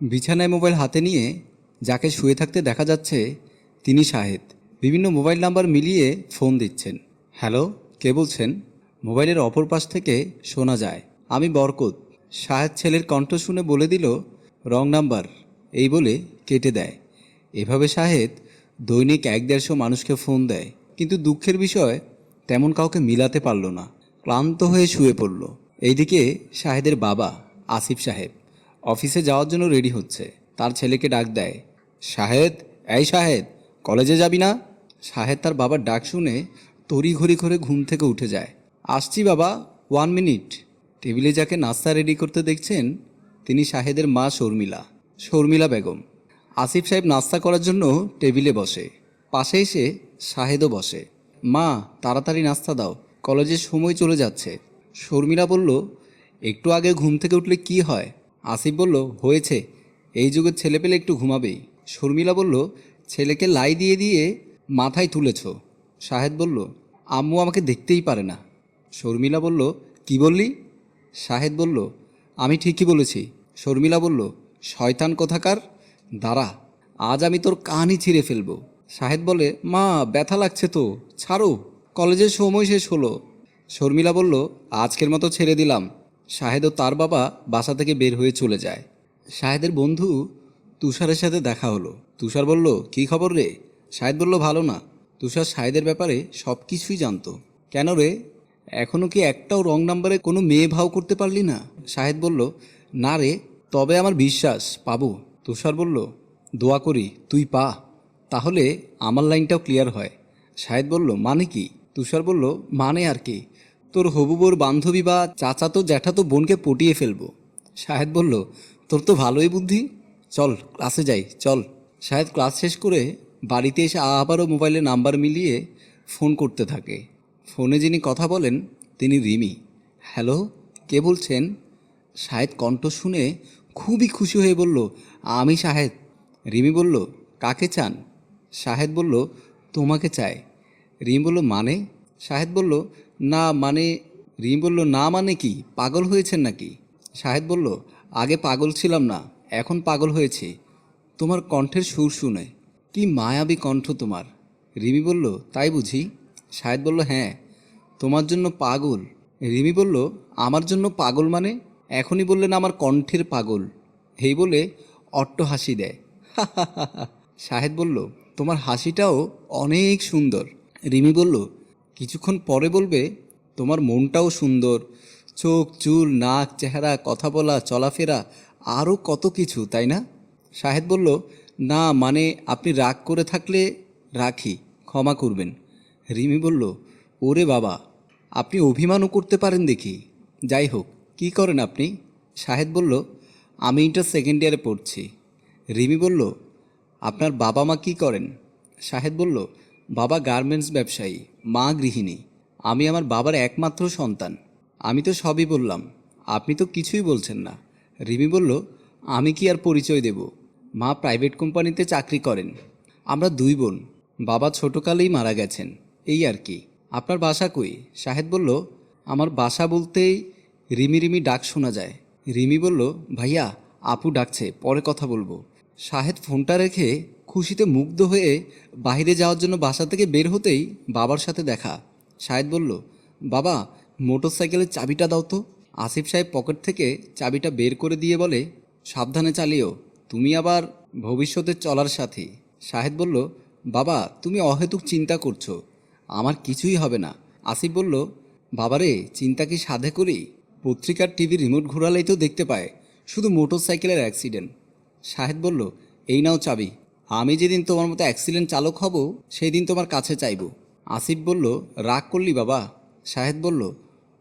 বিছানায় মোবাইল হাতে নিয়ে যাকে শুয়ে থাকতে দেখা যাচ্ছে তিনি শাহেদ। বিভিন্ন মোবাইল নাম্বার মিলিয়ে ফোন দিচ্ছেন। হ্যালো, কে বলছেন? মোবাইলের অপর পাশ থেকে শোনা যায়, আমি বরকত। শাহেদ ছেলের কণ্ঠ শুনে বলে দিল, রং নাম্বার, এই বলে কেটে দেয়। এভাবে শাহেদ দৈনিক এক দেড়শো মানুষকে ফোন দেয়, কিন্তু দুঃখের বিষয়, তেমন কাউকে মিলাতে পারল না। ক্লান্ত হয়ে শুয়ে পড়ল। এইদিকে শাহেদের বাবা আসিফ সাহেব। অফিসে যাওয়ার জন্য রেডি হচ্ছে। তার ছেলেকে ডাক দেয়, শাহেদ, এই শাহেদ, কলেজে যাবি না? শাহেদ তার বাবার ডাক শুনে তড়িঘড়ি করে ঘুম থেকে উঠে যায়। আসছি বাবা ওয়ান মিনিট টেবিলে যাকে নাস্তা রেডি করতে দেখছেন, তিনি শাহেদের মা শর্মিলা শর্মিলা বেগম। আসিফ সাহেব নাস্তা করার জন্য টেবিলে বসে। পাশে এসে শাহেদও বসে। মা, তাড়াতাড়ি নাস্তা দাও, কলেজের সময় চলে যাচ্ছে। শর্মিলা বলল, একটু আগে ঘুম থেকে উঠলে কি হয়? আসিফ বলল, হয়েছে। এই যুগের ছেলে পেলে একটু ঘুমাবেই। শর্মিলা বলল, ছেলেকে লাই দিয়ে দিয়ে মাথায় তুলেছ। শাহেদ বলল, আম্মু আমাকে দেখতেই পারে না। শর্মিলা বলল, কি বললি? শাহেদ বলল, আমি ঠিকই বলেছি। শর্মিলা বলল, শয়তান কোথাকার? দাঁড়া, আজ আমি তোর কানই ছিঁড়ে ফেলব। শাহেদ বলে, মা, ব্যথা লাগছে তো, ছাড়ো। কলেজের সময় শেষ হলো। শর্মিলা বলল, আজকের মতো ছেড়ে দিলাম। শাহেদ ও তার বাবা বাসা থেকে বের হয়ে চলে যায়। শাহেদের বন্ধু তুষারের সাথে দেখা হলো। তুষার বলল, কি খবর রে? শাহেদ বলল, ভালো না। তুষার শাহেদের ব্যাপারে সব কিছুই জানতো। কেন রে? এখনও কি একটাও রং নাম্বারে কোনো মেয়ে ভাও করতে পারলি না? শাহেদ বলল, না রে, তবে আমার বিশ্বাস, পাবো। তুষার বলল, দোয়া করি, তুই পা, তাহলে আমার লাইনটাও ক্লিয়ার হয়। শাহেদ বলল মানে কি? তুষার বলল মানে আর কি। তোর হবুবোর বান্ধবী বা চাচাতো জ্যাঠাতো বোনকে পটিয়ে ফেলব। শাহেদ বলল, তোর তো ভালোই বুদ্ধি। চল, ক্লাসে যাই, চল। শাহেদ ক্লাস শেষ করে বাড়িতে এসে আবারও মোবাইলে নাম্বার মিলিয়ে ফোন করতে থাকে। ফোনে যিনি কথা বলেন, তিনি রিমি। হ্যালো, কে বলছেন? শাহেদ কণ্ঠ শুনে খুবই খুশি হয়ে বলল, আমি শাহেদ। রিমি বলল, কাকে চান? শাহেদ বলল, তোমাকে চায় রিমি বলল মানে? শাহেদ বলল, না মানে রিম বলল, না মানে কি? পাগল হয়েছেন নাকি? শাহেদ বলল, আগে পাগল ছিলাম না, এখন পাগল হয়েছি। তোমার কণ্ঠের সুর শুনে। কি মায়াবী কণ্ঠ তোমার। রিমি বলল, তাই বুঝি? শাহেদ বলল হ্যাঁ তোমার জন্য পাগল। রিমি বলল, আমার জন্য পাগল মানে? এখনই বললেন আমার কণ্ঠের পাগল। এই বলে অট্ট হাসি দেয়। শাহেদ বলল, তোমার হাসিটাও অনেক সুন্দর। রিমি বলল কিছুক্ষণ পরে বলবে, তোমার মনটাও সুন্দর। চোখ, চুল, নাক, চেহারা, কথা বলা, চলাফেরা আরও কত কিছু, তাই না? শাহেদ বলল, না মানে আপনি রাগ করে থাকলে রাখি, ক্ষমা করবেন। রিমি বলল, ওরে বাবা, আপনি অভিমানও করতে পারেন দেখি। যাই হোক, কি করেন আপনি? শাহেদ বলল, আমি ইন্টার সেকেন্ড ইয়ারে পড়ছি। রিমি বলল, আপনার বাবা মা কি করেন? শাহেদ বলল, বাবা গার্মেন্টস ব্যবসায়ী। মা গৃহিণী, আমি আমার বাবার একমাত্র সন্তান। আমি তো সবই বললাম, আপনি তো কিছুই বলছেন না। রিমি বলল, আমি কি আর পরিচয় দেব? মা প্রাইভেট কোম্পানিতে চাকরি করেন। আমরা দুই বোন, বাবা ছোটকালেই মারা গেছেন, এই আর কি। আপনার বাসা কই? শাহেদ বলল, আমার বাসা বলতেই রিমি রিমি ডাক শোনা যায়। রিমি বলল, ভাইয়া, আপু ডাকছে, পরে কথা বলব। শাহেদ ফোনটা রেখে খুশিতে মুগ্ধ হয়ে বাইরে যাওয়ার জন্য বাসা থেকে বের হতেই বাবার সাথে দেখা। শাহেদ বলল, বাবা মোটর সাইকেলের চাবিটা দাও তো। আসিফ সাহেব পকেট থেকে চাবিটা বের করে দিয়ে বলে, সাবধানে চালিও, তুমি আবার ভবিষ্যতে চলার সাথী। শাহেদ বলল, বাবা, তুমি অহেতুক চিন্তা করছ, আমার কিছুই হবে না। আসিফ বলল, বাবারে, চিন্তা কি সাধে করি? পত্রিকার টিভি রিমোট ঘোরালেই তো দেখতে পায়, শুধু মোটর সাইকেলের অ্যাক্সিডেন্ট। শাহেদ বলল, এই নাও চাবি। আমি যেদিন তোমার মতো অ্যাক্সিডেন্ট চালক হব সেই দিন তোমার কাছে চাইব। আসিফ বলল, রাগ করলি বাবা। শাহেদ বলল,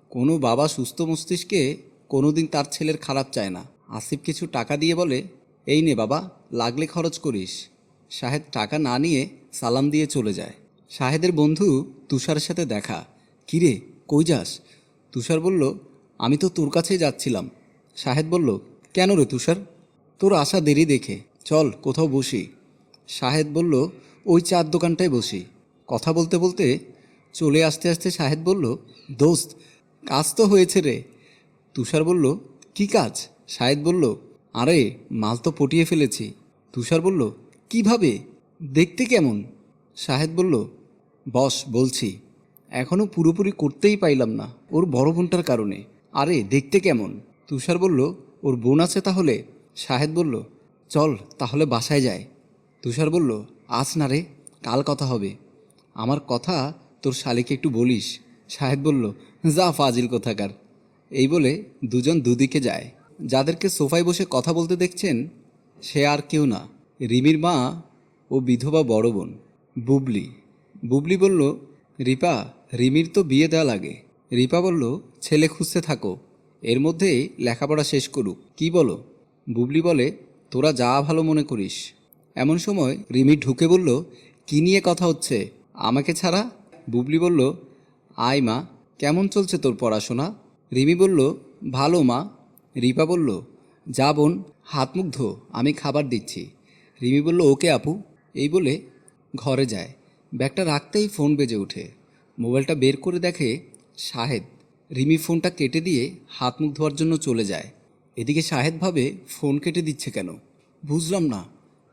কোনো বাবা সুস্থ মস্তিষ্কে কোনোদিন তার ছেলের খারাপ চায় না। আসিফ কিছু টাকা দিয়ে বলে, এই নে বাবা, লাগলে খরচ করিস। শাহেদ টাকা না নিয়ে সালাম দিয়ে চলে যায়। শাহেদের বন্ধু তুষারের সাথে দেখা। কিরে, কই যাস? তুষার বলল, আমি তো তোর কাছেই যাচ্ছিলাম। শাহেদ বলল, কেন রে তুষার? তোর আসা দেরি দেখে। চল, কোথাও বসি। শাহেদ বলল, ওই চার দোকানটায় বসি। কথা বলতে বলতে চলে আসতে আসতে শাহেদ বলল, দোস্ত, কাজ তো হয়েছে রে। তুষার বলল, কি কাজ? শাহেদ বলল, আরে, মাল তো পটিয়ে ফেলেছি। তুষার বলল, কীভাবে? দেখতে কেমন? শাহেদ বলল, বস, বলছি এখনও পুরোপুরি করতেই পাইলাম না, ওর বড় বোনটার কারণে। আরে, দেখতে কেমন? তুষার বলল, ওর বোন আছে তাহলে? শাহেদ বলল, চল, তাহলে বাসায় যায় তুষার বলল, আজ না রে, কাল কথা হবে। আমার কথা তোর শালিকে একটু বলিস। শাহেদ বলল, যা ফাজিল কোথাকার। এই বলে দুজন দুদিকে যায়। যাদেরকে সোফায় বসে কথা বলতে দেখছেন, সে আর কেউ না। রিমির মা ও বিধবা বড় বোন, বুবলি। বুবলি বলল, রিপা, রিমির তো বিয়ে দেওয়া লাগে। রিপা বলল, ছেলে খুঁজতে থাকো। এর মধ্যেই লেখাপড়া শেষ করুক। কি বলো? বুবলি বলে, তোরা যা ভালো মনে করিস। এমন সময় রিমি ঢুকে বলল, কি নিয়ে কথা হচ্ছে? আমাকে ছাড়া? বুবলি বলল, আয় মা, কেমন চলছে তোর পড়াশোনা? রিমি বলল, ভালো মা। রিপা বলল, যা বোন, হাত মুখ ধো, আমি খাবার দিচ্ছি। রিমি বলল, ওকে আপু। এই বলে ঘরে যায়। ব্যাগটা রাখতেই ফোন বেজে ওঠে। মোবাইলটা বের করে দেখে শাহেদ। রিমি ফোনটা কেটে দিয়ে হাত মুখ ধোয়ার জন্য চলে যায়। এদিকে শাহেদ ভাবে ফোন কেটে দিচ্ছে কেন? বুঝলাম না।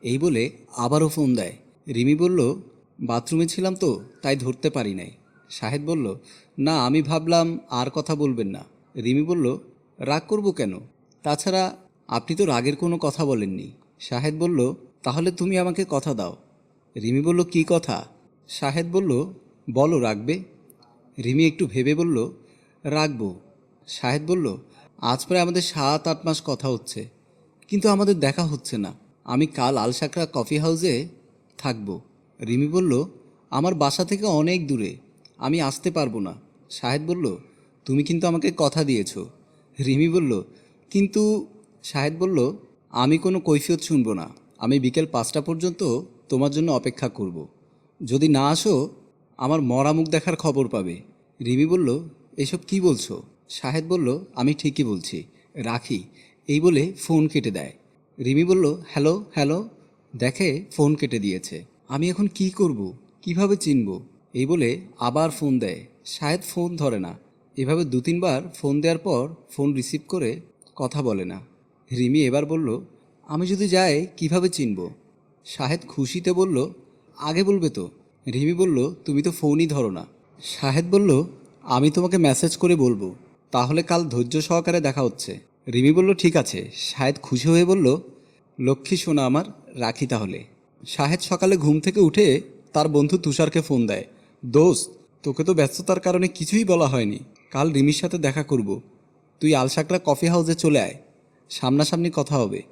এই বলে আবারও ফোন দেয়। রিমি বলল, বাথরুমে ছিলাম তো, তাই ধরতে পারি নাই। শাহেদ বলল, না, আমি ভাবলাম আর কথা বলবেন না। রিমি বলল, রাগ করব কেন? তাছাড়া আপনি তো রাগের কোনো কথা বলেননি। শাহেদ বলল, তাহলে তুমি আমাকে কথা দাও। রিমি বলল, কি কথা? শাহেদ বলল, বলো রাখবে রিমি একটু ভেবে বলল রাখব শাহেদ বলল আজ প্রায় আমাদের সাত, আট মাস কথা হচ্ছে, কিন্তু আমাদের দেখা হচ্ছে না। আমি কাল আলসাকরা কফি হাউসে থাকব। রিমি বলল, আমার বাসা থেকে অনেক দূরে, আমি আসতে পারব না। শাহেদ বলল, তুমি কিন্তু আমাকে কথা দিয়েছ। রিমি বলল, কিন্তু, শাহেদ বলল, আমি কোনো কৈফিয়ত শুনব না। আমি বিকেল পাঁচটা পর্যন্ত তোমার জন্য অপেক্ষা করব। যদি না আসো, আমার মরা মুখ দেখার খবর পাবে। রিমি বলল, এসব কি বলছো? শাহেদ বলল, আমি ঠিকই বলছি। রাখি। এই বলে ফোন কেটে দেয়। রিমি বলল, হ্যালো হ্যালো। দেখে ফোন কেটে দিয়েছে। আমি এখন কি করব? কীভাবে চিনব? এই বলে আবার ফোন দেয়। শাহেদ ফোন ধরে না। এভাবে দু তিনবার ফোন দেওয়ার পর ফোন রিসিভ করে কথা বলে না। রিমি এবার বলল, আমি যদি যাই, কীভাবে চিনব? শাহেদ খুশিতে বলল, আগে বলবে তো। রিমি বলল, তুমি তো ফোনই ধরো না। শাহেদ বলল, আমি তোমাকে মেসেজ করে বলব। তাহলে কাল ধৈর্য সহকারে দেখা হচ্ছে। রিমি বলল, ঠিক আছে। শাহেদ খুশি হয়ে বলল, লক্ষ্মী সোনা আমার, রাখি তাহলে। শাহেদ সকালে ঘুম থেকে উঠে তার বন্ধু তুষারকে ফোন দেয়, দোস্ত, তোকে তো ব্যস্ততার কারণে কিছুই বলা হয়নি। কাল রিমির সাথে দেখা করব। তুই আলসাকরা কফি হাউসে চলে আয়। সামনাসামনি কথা হবে।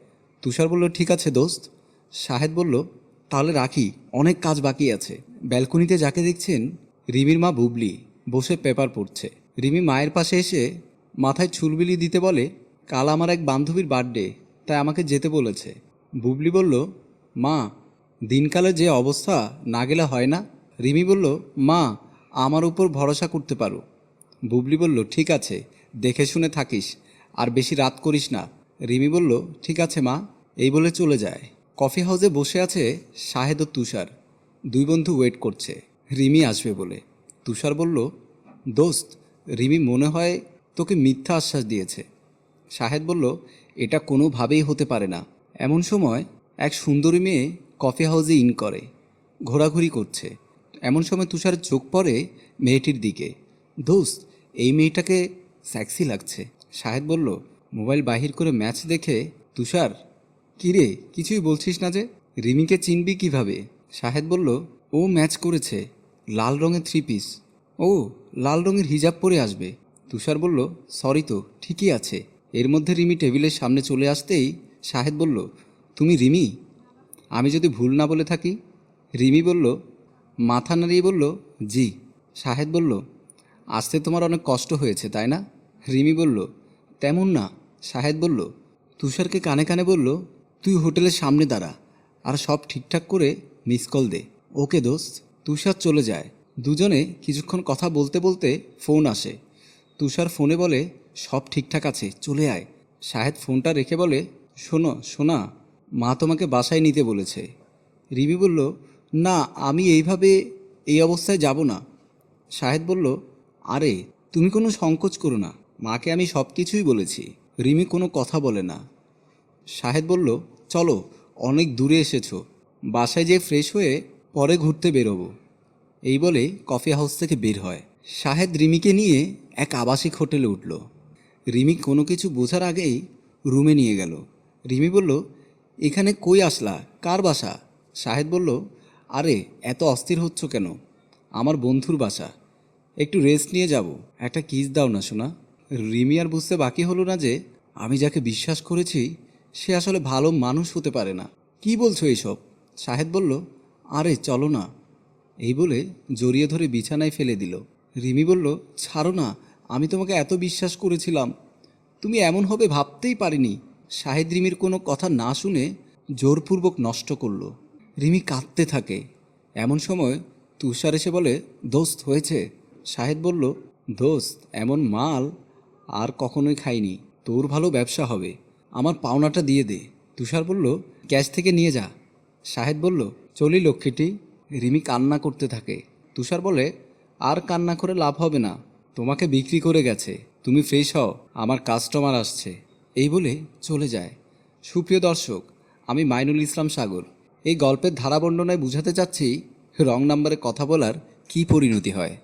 তুষার বলল, ঠিক আছে দোস্ত। শাহেদ বলল, তাহলে রাখি, অনেক কাজ বাকি আছে। ব্যালকনিতে যাকে দেখছেন, রিমির মা বুবলি, বসে পেপার পড়ছে। রিমি মায়ের পাশে এসে মাথায় চুলবিলি দিতে বলে, কাল আমার এক বান্ধবীর বার্থডে, তাই আমাকে যেতে বলেছে। বুবলি বলল, মা, দিনকালে যে অবস্থা না গেলে হয় না। রিমি বলল, মা, আমার উপর ভরসা করতে পারো। বুবলি বলল, ঠিক আছে, দেখে শুনে থাকিস, আর বেশি রাত করিস না। রিমি বলল, ঠিক আছে মা। এই বলে চলে যায়। কফি হাউসে বসে আছে শাহেদ ও তুষার। দুই বন্ধু ওয়েট করছে। রিমি আসবে বলে। তুষার বলল, দোস্ত রিমি মনে হয় তোকে মিথ্যা আশ্বাস দিয়েছে। শাহেদ বলল, এটা কোনোভাবেই হতে পারে না। এমন সময় এক সুন্দরী মেয়ে কফি হাউসে ইন করে, ঘোরাঘুরি করছে। এমন সময় তুষার চোখ পড়ে মেয়েটির দিকে। দোস্ত, এই মেয়েটাকে স্যাক্সি লাগছে। শাহেদ বলল, মোবাইল বাহির করে ম্যাচ দেখে, তুষার কিরে কিছুই বলছিস না যে? রিমিকে চিনবি কীভাবে? শাহেদ বলল, ও ম্যাচ করেছে, লাল রঙের থ্রি পিস ও, লাল রঙের হিজাব পরে আসবে। তুষার বলল, সরি তো, ঠিকই আছে। এর মধ্যে রিমি টেবিলের সামনে চলে আসতেই শাহেদ বলল, তুমি রিমি? আমি যদি ভুল না বলে থাকি? রিমি বলল, মাথা নাড়িয়ে বলল, জি। শাহেদ বলল, আসতে তোমার অনেক কষ্ট হয়েছে, তাই না? রিমি বলল, তেমন না। শাহেদ বলল, তুষারকে কানে কানে বলল, তুই হোটেলের সামনে দাঁড়া, আর সব ঠিকঠাক করে মিস কল দে। ওকে দোস্ত। তুষার চলে যায়। দুজনে কিছুক্ষণ কথা বলতে বলতে ফোন আসে। তুষার ফোনে বলে, সব ঠিকঠাক আছে, চলে আয়। শাহেদ ফোনটা রেখে বলে, শোনো শোনা মা তোমাকে বাসায় নিতে বলেছে। রিবি বলল, না, আমি এইভাবে এই অবস্থায় যাব না। শাহেদ বলল, আরে, তুমি কোনো সংকোচ করো না, মাকে আমি সব কিছুই বলেছি, রিমি কোনো কথা বলে না। শাহেদ বলল, চলো, অনেক দূরে এসেছ, বাসায় যেয়ে ফ্রেশ হয়ে পরে ঘুরতে বেরোবো। এই বলে কফি হাউস থেকে বের হয়। শাহেদ রিমিকে নিয়ে এক আবাসিক হোটেলে উঠল। রিমি কোনো কিছু বোঝার আগেই রুমে নিয়ে গেল। রিমি বলল, এখানে কই আসলা? কার বাসা? শাহেদ বলল, আরে, এত অস্থির হচ্ছ কেন? আমার বন্ধুর বাসা। একটু রেস্ট নিয়ে যাব। একটা কিস দাও না শোনা রিমি আর বুঝতে বাকি হলো না যে আমি যাকে বিশ্বাস করেছি, সে আসলে ভালো মানুষ হতে পারে না। কি বলছো এইসব? শাহেদ বলল, আরে, চলো না। এই বলে জড়িয়ে ধরে বিছানায় ফেলে দিল। রিমি বলল, ছাড়ো না, আমি তোমাকে এত বিশ্বাস করেছিলাম। তুমি এমন হবে ভাবতেই পারিনি। শাহেদ রিমির কোনো কথা না শুনে জোরপূর্বক নষ্ট করল। রিমি কাঁদতে থাকে। এমন সময় তুষার এসে বলে, দোস্ত, হয়েছে। শাহেদ বলল, দোস্ত, এমন মাল আর কখনোই খাইনি। তোর ভালো ব্যবসা হবে। আমার পাওনাটা দিয়ে দে। তুষার বলল, ক্যাশ থেকে নিয়ে যা। শাহেদ বলল, চলি লক্ষ্মীটি। রিমি কান্না করতে থাকে। তুষার বলে, আর কান্না করে লাভ হবে না। তোমাকে বিক্রি করে গেছে। তুমি ফ্রেশ হও। আমার কাস্টমার আসছে। এই বলে চলে যায়। সুপ্রিয় দর্শক, আমি মাইনুল ইসলাম সাগর। এই গল্পের ধারা বর্ণনায় বুঝাতে চাচ্ছি রং নাম্বারে কথা বলার কি পরিণতি হয়।